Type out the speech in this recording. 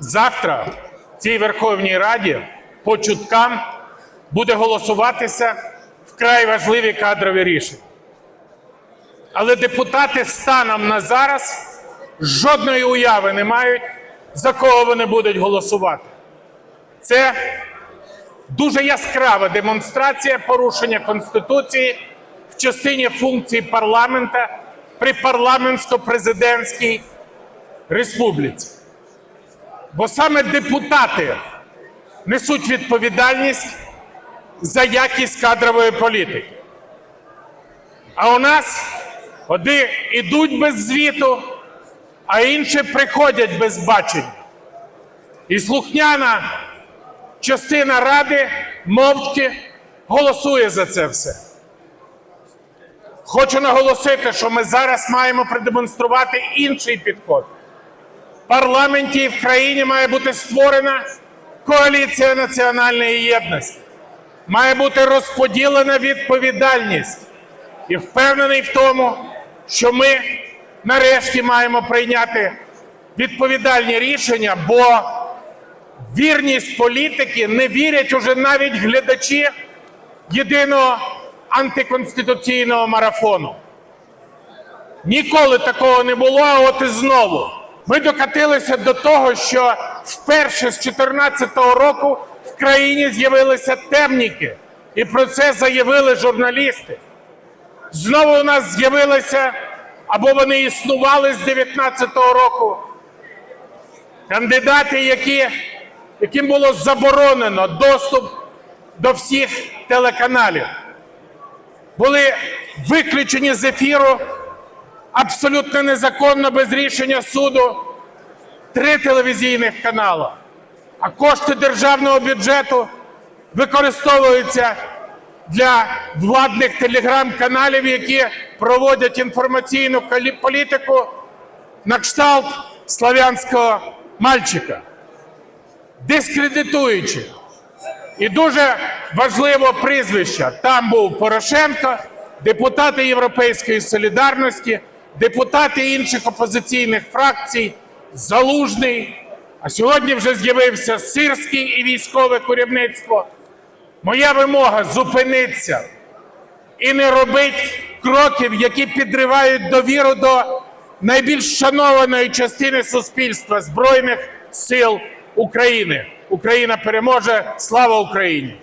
Завтра в цій Верховній Раді по чуткам буде голосуватися вкрай важливі кадрові рішення. Але депутати станом на зараз жодної уяви не мають, за кого вони будуть голосувати. Це дуже яскрава демонстрація порушення Конституції в частині функцій парламента при парламентсько-президентській республіці. Бо саме депутати несуть відповідальність за якість кадрової політики. А у нас одні йдуть без звіту, а інші приходять без бачення. І слухняна частина ради мовчки голосує за це все. Хочу наголосити, що ми зараз маємо продемонструвати інший підход. Парламенті і в країні має бути створена коаліція національної єдності. Має бути розподілена відповідальність. І впевнений в тому, що ми нарешті маємо прийняти відповідальні рішення, бо вірність політики не вірять уже навіть глядачі єдиного антиконституційного марафону. Ніколи такого не було, а от і знову. Ми докатилися до того, що вперше з 2014 року в країні з'явилися темніки, і про це заявили журналісти. Знову у нас з'явилися або вони існували з 2019 року. Кандидати, які, яким було заборонено доступ до всіх телеканалів, були виключені з ефіру абсолютно незаконно без рішення суду три телевізійних канали. А кошти державного бюджету використовуються для владних телеграм-каналів, які проводять інформаційну політику на кшталт славянського мальчика, дискредитуючи. І дуже важливо прізвище. Там був Порошенко, депутати Європейської солідарності, депутати інших опозиційних фракцій, Залужний. А сьогодні вже з'явився Сирський і військове керівництво. Моя вимога зупинитися і не робити кроків, які підривають довіру до найбільш шанованої частини суспільства Збройних сил України. Україна переможе! Слава Україні!